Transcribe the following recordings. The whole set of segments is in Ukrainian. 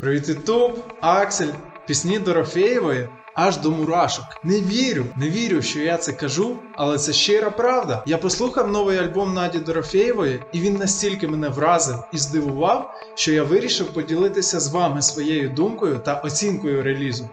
Привіт, Ютуб, Аксель, пісні Дорофеєвої. Аж до мурашок. Не вірю, не вірю, що я це кажу, але це щира правда. Я послухав новий альбом Наді Дорофеєвої, і він настільки мене вразив і здивував, що я вирішив поділитися з вами своєю думкою та оцінкою релізу.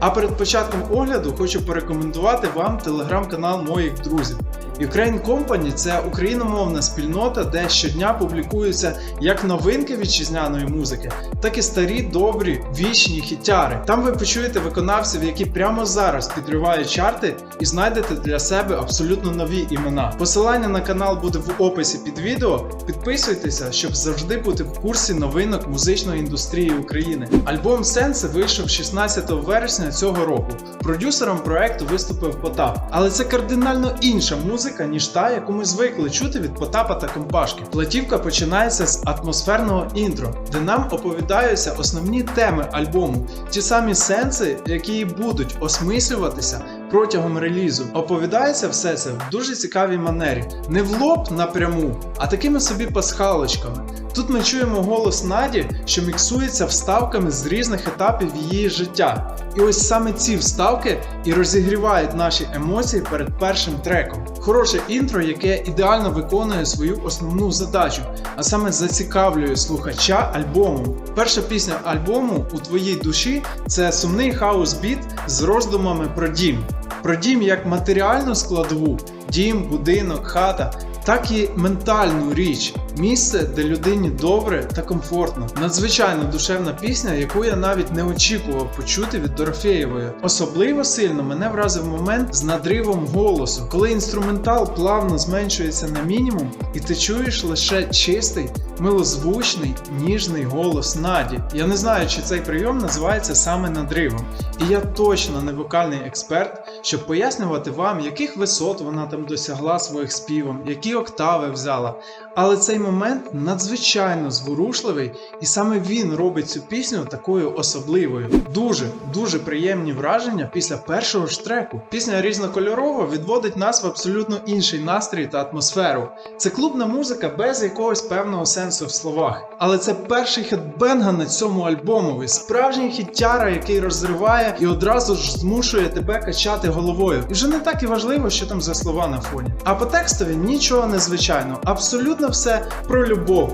А перед початком огляду хочу порекомендувати вам телеграм-канал моїх друзів. Ukraine Company – це україномовна спільнота, де щодня публікуються як новинки вітчизняної музики, так і старі добрі вічні хітяри. Там ви почуєте виконавців, які прямо зараз підривають чарти, і знайдете для себе абсолютно нові імена. Посилання на канал буде в описі під відео. Підписуйтеся, щоб завжди бути в курсі новинок музичної індустрії України. Альбом Сенси вийшов 16 вересня цього року. Продюсером проекту виступив Потап, але це кардинально інша музика, ніж та, яку ми звикли чути від Потапа та Компашки. Платівка починається з атмосферного інтро, де нам оповідаються основні теми альбому, ті самі сенси, які будуть осмислюватися протягом релізу. Оповідається все це в дуже цікавій манері, не в лоб напряму, а такими собі пасхалочками. Тут ми чуємо голос Наді, що міксується вставками з різних етапів її життя. І ось саме ці вставки і розігрівають наші емоції перед першим треком. Хороше інтро, яке ідеально виконує свою основну задачу, а саме зацікавлює слухача альбомом. Перша пісня альбому у твоїй душі це сумний хаус-біт з роздумами про дім. Про дім як матеріальну складову, дім, будинок, хата, так і ментальну річ, місце, де людині добре та комфортно. Надзвичайно душевна пісня, яку я навіть не очікував почути від Дорофеєвої. Особливо сильно мене вразив момент з надривом голосу, коли інструментал плавно зменшується на мінімум, і ти чуєш лише чистий, милозвучний, ніжний голос Наді. Я не знаю, чи цей прийом називається саме надривом. І я точно не вокальний експерт, щоб пояснювати вам, яких висот вона там досягла своїм співом, які октави взяла. Але цей момент надзвичайно зворушливий, і саме він робить цю пісню такою особливою. Дуже дуже приємні враження після першого ж треку. Пісня різнокольорова відводить нас в абсолютно інший настрій та атмосферу. Це клубна музика без якогось певного сенсу в словах. Але це перший хедбенга на цьому альбомові, справжній хіттяра, який розриває і одразу ж змушує тебе качати головою. І вже не так і важливо, що там за слова на фоні. А по текстові нічого незвичайного, абсолютно все про любов.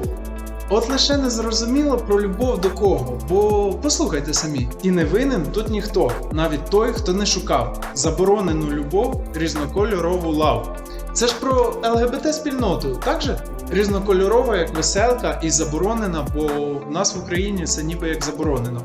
От лише не зрозуміло про любов до кого, бо послухайте самі, і не винен тут ніхто, навіть той, хто не шукав заборонену любов, різнокольорову лав. Це ж про ЛГБТ спільноту, так же? Різнокольорова як веселка і заборонена, бо в нас в Україні це ніби як заборонено.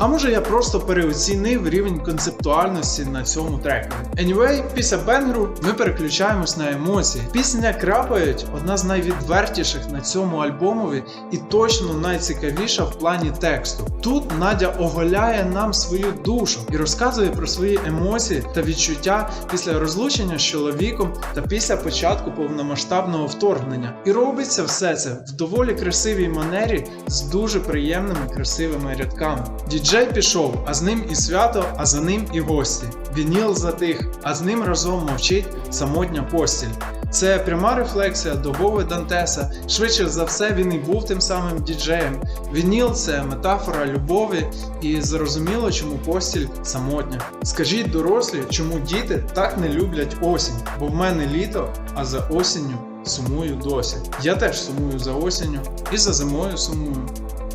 А може я просто переоцінив рівень концептуальності на цьому треку. Anyway, після бенгру ми переключаємось на емоції. Пісня крапають одна з найвідвертіших на цьому альбомові і точно найцікавіша в плані тексту. Тут Надя оголяє нам свою душу і розказує про свої емоції та відчуття після розлучення з чоловіком та після початку повномасштабного вторгнення. І робиться все це в доволі красивій манері з дуже приємними красивими рядками. Діджей пішов, а з ним і свято, а за ним і гості. Вініл затих, а з ним разом мовчить самотня постіль. Це пряма рефлексія до Вови Дантеса. Швидше за все, він і був тим самим діджеєм. Вініл це метафора любові, і зрозуміло, чому постіль самотня. Скажіть дорослі, чому діти так не люблять осінь, бо в мене літо, а за осінню сумую досі. Я теж сумую за осінню і за зимою сумую.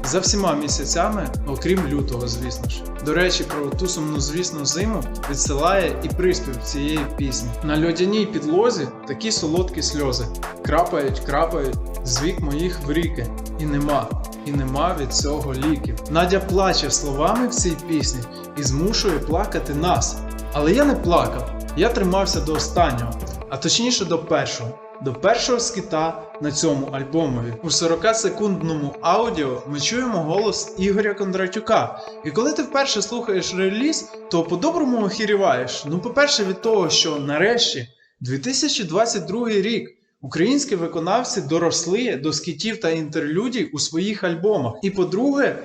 За всіма місяцями, окрім лютого, звісно ж. До речі, про ту сумнозвісну зиму відсилає і приспів цієї пісні. На льодяній підлозі такі солодкі сльози. Крапають, крапають з вік моїх в ріки. І нема, і нема від цього ліків. Надя плаче словами в цій пісні і змушує плакати нас. Але я не плакав, я тримався до останнього, а точніше до першого. До першого скіта на цьому альбомові. У 40-секундному аудіо ми чуємо голос Ігоря Кондратюка. І коли ти вперше слухаєш реліз, то по-доброму охіріваєш. Ну, по-перше, від того, що нарешті 2022 рік. Українські виконавці доросли до скітів та інтерлюдій у своїх альбомах. І по-друге,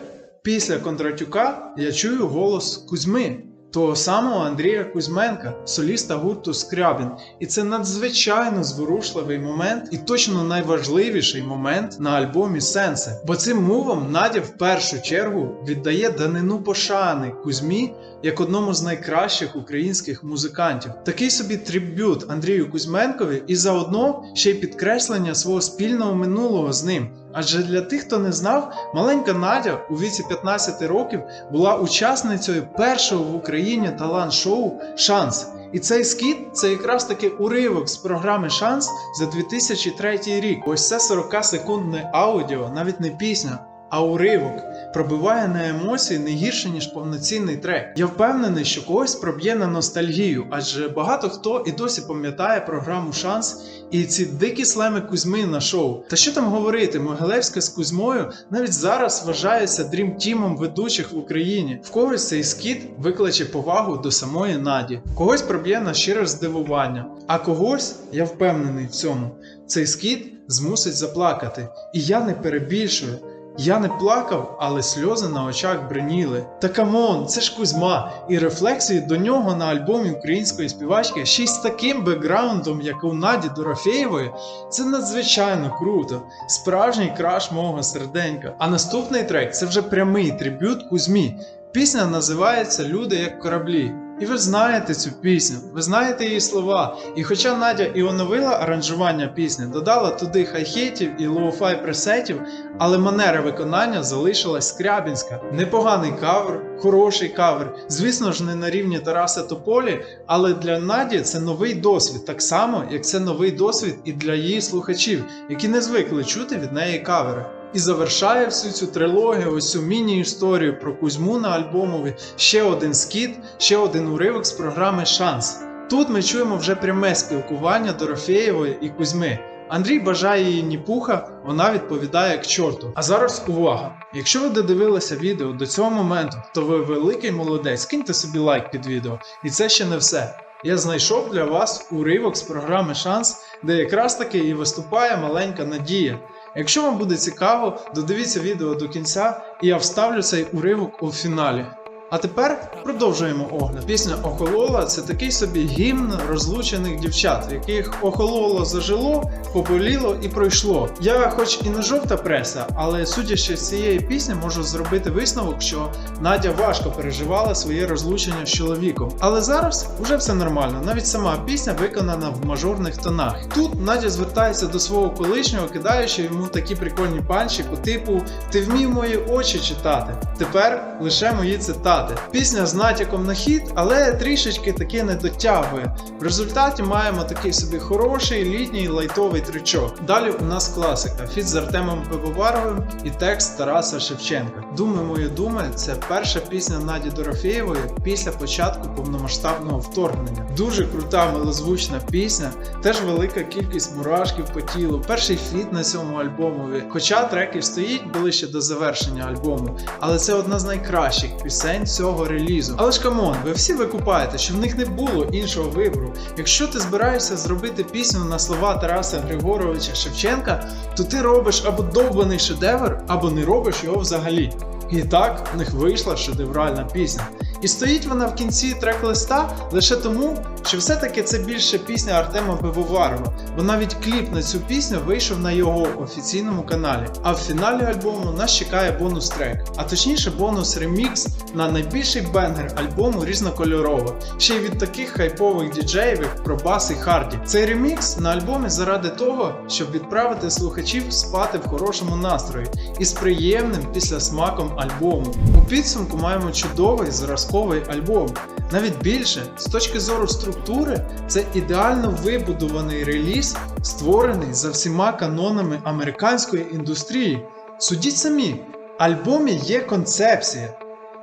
після Кондратюка я чую голос Кузьми. Того самого Андрія Кузьменка, соліста гурту Скрябін. І це надзвичайно зворушливий момент і точно найважливіший момент на альбомі Сенси. Бо цим мувом Надя в першу чергу віддає данину пошани Кузьмі як одному з найкращих українських музикантів. Такий собі трибют Андрію Кузьменкові і заодно ще й підкреслення свого спільного минулого з ним. Адже для тих, хто не знав, маленька Надя у віці 15 років була учасницею першого в Україні талант-шоу Шанс. І цей скіт це якраз таки уривок з програми Шанс за 2003 рік. Ось це 40-секундне аудіо, навіть не пісня. А уривок пробиває на емоції не гірше, ніж повноцінний трек. Я впевнений, що когось проб'є на ностальгію, адже багато хто і досі пам'ятає програму Шанс і ці дикі слеми Кузьми на шоу. Та що там говорити, Могилевська з Кузьмою навіть зараз вважається дрімтімом ведучих в Україні. В когось цей скіт викличе повагу до самої Наді, когось проб'є на щире здивування, а когось, я впевнений в цьому, цей скіт змусить заплакати. І я не перебільшую. Я не плакав, але сльози на очах бриніли. Та камон, це ж Кузьма, і рефлексії до нього на альбомі української співачки ще й з таким бекграундом, як у Наді Дорофєєвої, це надзвичайно круто. Справжній краш мого серденька. А наступний трек це вже прямий трибют Кузьмі. Пісня називається Люди як кораблі. І ви знаєте цю пісню, ви знаєте її слова. І хоча Надя і оновила аранжування пісні, додала туди хай-хейтів і лоу-фай пресетів, але манера виконання залишилась скрябінська. Непоганий кавер, хороший кавер. Звісно ж, не на рівні Тараса Тополі, але для Наді це новий досвід, так само, як це новий досвід і для її слухачів, які не звикли чути від неї кавери. І завершає всю цю трилогію, ось цю міні-історію про Кузьму на альбомові ще один скіт, ще один уривок з програми Шанс. Тут ми чуємо вже пряме спілкування Дорофєєвої і Кузьми. Андрій бажає їй ні пуха, вона відповідає к чорту. А зараз увага! Якщо ви додивилися відео до цього моменту, то ви великий молодець, киньте собі лайк під відео. І це ще не все. Я знайшов для вас уривок з програми Шанс, де якраз таки і виступає маленька Надія. Якщо вам буде цікаво, додивіться відео до кінця, і я вставлю цей уривок у фіналі. А тепер продовжуємо огляд. Пісня Охолола це такий собі гімн розлучених дівчат, яких охололо зажило, поболіло і пройшло. Я, хоч і не жовта преса, але судячи з цієї пісні, можу зробити висновок, що Надя важко переживала своє розлучення з чоловіком. Але зараз вже все нормально. Навіть сама пісня виконана в мажорних тонах. Тут Надя звертається до свого колишнього, кидаючи йому такі прикольні панчі по типу Ти вмів мої очі читати. Тепер лише мої цитати. Пісня з натяком на хіт, але трішечки таки не дотягує. В результаті маємо такий собі хороший літній лайтовий тричок. Далі у нас класика: фіт з Артемом Пивоваровим і текст Тараса Шевченка. Думи мої думи це перша пісня Наді Дорофєєвої після початку повномасштабного вторгнення. Дуже крута милозвучна пісня, теж велика кількість мурашків по тілу. Перший фіт на цьому альбомові. Хоча треки стоїть були ще до завершення альбому, але це одна з найкращих пісень цього релізу. Але ж камон, ви всі викупаєте, що в них не було іншого вибору. Якщо ти збираєшся зробити пісню на слова Тараса Григоровича Шевченка, то ти робиш або довбаний шедевр, або не робиш його взагалі. І так в них вийшла шедевральна пісня. І стоїть вона в кінці трек-листа лише тому, що все-таки це більше пісня Артема Пивоварова, бо навіть кліп на цю пісню вийшов на його офіційному каналі. А в фіналі альбому нас чекає бонус трек, а точніше бонус ремікс на найбільший бенгер альбому різнокольорово, ще й від таких хайпових діджеїв, як Пробас і Харді. Цей ремікс на альбомі заради того, щоб відправити слухачів спати в хорошому настрої і з приємним післясмаком альбому. У підсумку маємо чудовий зразковий альбом. Навіть більше, з точки зору структури, це ідеально вибудований реліз, створений за всіма канонами американської індустрії. Судіть самі, в альбомі є концепція.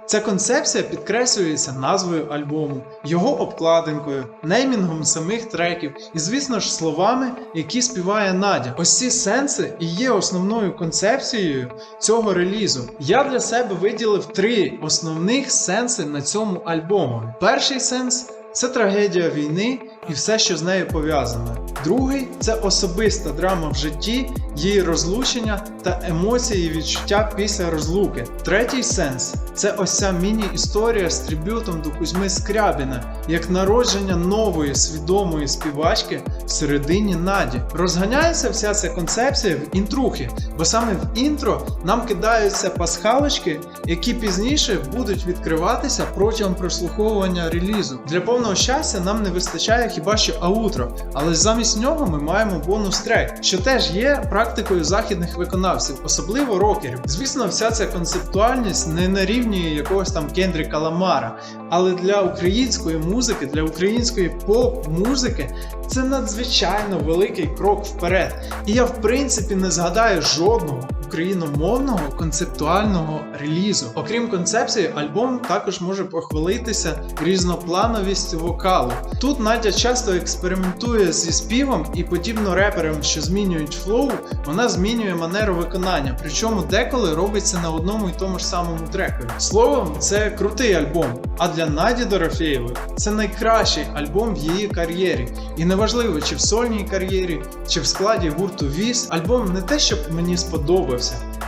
Ця концепція підкреслюється назвою альбому, його обкладинкою, неймінгом самих треків і, звісно ж, словами, які співає Надя. Ось ці сенси і є основною концепцією цього релізу. Я для себе виділив три основних сенси на цьому альбому. Перший сенс це трагедія війни і все, що з нею пов'язане. Другий це особиста драма в житті, її розлучення та емоції і відчуття після розлуки. Третій сенс це ось ця міні-історія з трибютом до Кузьми Скрябіна, як народження нової свідомої співачки всередині Наді. Розганяється вся ця концепція в інтрухи, бо саме в інтро нам кидаються пасхалочки, які пізніше будуть відкриватися протягом прослуховування релізу. Для повного щастя нам не вистачає хіба що аутро, але замість нього ми маємо бонус трек, що теж є практикою західних виконавців, особливо рокерів. Звісно, вся ця концептуальність не на рівні якогось там Кендріка Ламара, але для української музики, для української поп-музики це надзвичайно великий крок вперед. І я, в принципі, не згадаю жодного україномовного концептуального релізу. Окрім концепції, альбом також може похвалитися різноплановістю вокалу. Тут Надя часто експериментує зі співом, і подібно реперам, що змінюють флоу, вона змінює манеру виконання. Причому деколи робиться на одному і тому ж самому трекові. Словом, це крутий альбом. А для Наді Дорофєєвої це найкращий альбом в її кар'єрі. І неважливо, чи в сольній кар'єрі, чи в складі гурту Віс, альбом не те, щоб мені сподобався,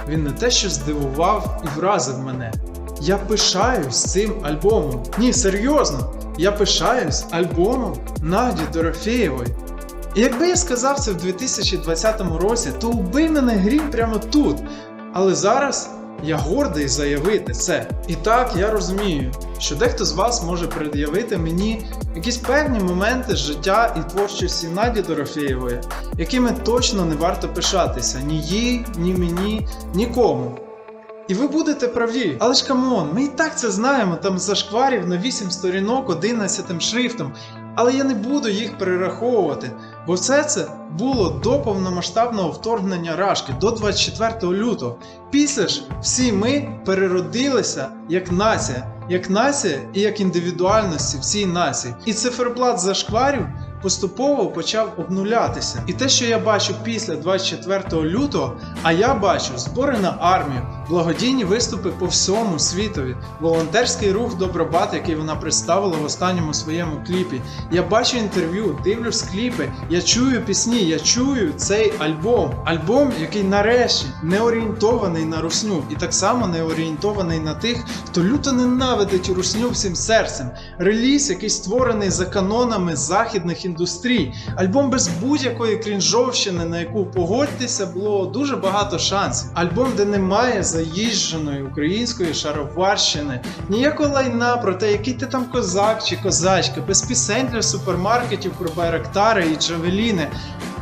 він не те, що здивував і вразив мене. Я пишаюсь цим альбомом. Ні, серйозно, я пишаюсь альбомом Наді Дорофєєвої. І якби я сказав це в 2020 році, то убий мене грім прямо тут. Але зараз я гордий заявити це. І так я розумію, що дехто з вас може пред'явити мені якісь певні моменти життя і творчості Наді Дорофєєвої, якими точно не варто пишатися ні їй, ні мені, нікому. І ви будете праві. Але ж камон, ми і так це знаємо, там зашкварів на 8 сторінок 11 шрифтом. Але я не буду їх перераховувати, бо все це було до повномасштабного вторгнення Рашки до 24 лютого. Після ж всі ми переродилися як нація, як нація і як індивідуальності в цій нації. І циферблат зашкварів поступово почав обнулятися. І те, що я бачу після 24 лютого, а я бачу збори на армію, благодійні виступи по всьому світові, волонтерський рух Добробат, який вона представила в останньому своєму кліпі. Я бачу інтерв'ю, дивлюсь кліпи, я чую пісні, я чую цей альбом. Альбом, який нарешті не орієнтований на русню, і так само не орієнтований на тих, хто люто ненавидить русню всім серцем. Реліз, який створений за канонами західних індустрій. Альбом без будь-якої крінжовщини, на яку погодьтеся, було дуже багато шансів. Альбом, де немає заїждженої української шароварщини, ніякого лайна про те, який ти там козак чи козачка, без пісень для супермаркетів про байрактари і джавеліни.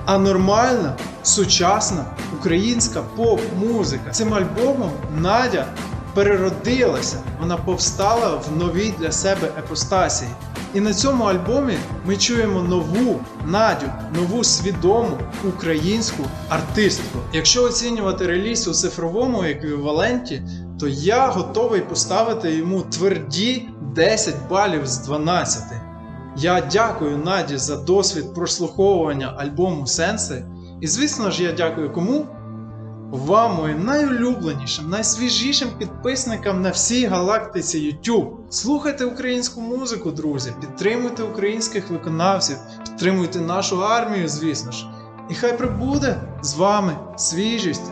А нормальна, сучасна українська поп-музика. Цим альбомом Надя переродилася, вона повстала в новій для себе епостасії. І на цьому альбомі ми чуємо нову Надю, нову свідому українську артистку. Якщо оцінювати реліз у цифровому еквіваленті, то я готовий поставити йому тверді 10 балів з 12. Я дякую Наді за досвід прослуховування альбому Сенси. І звісно ж, я дякую кому? Вам, моїм найулюбленішим, найсвіжішим підписникам на всій галактиці YouTube. Слухайте українську музику, друзі, підтримуйте українських виконавців, підтримуйте нашу армію, звісно ж. І хай прибуде з вами свіжість.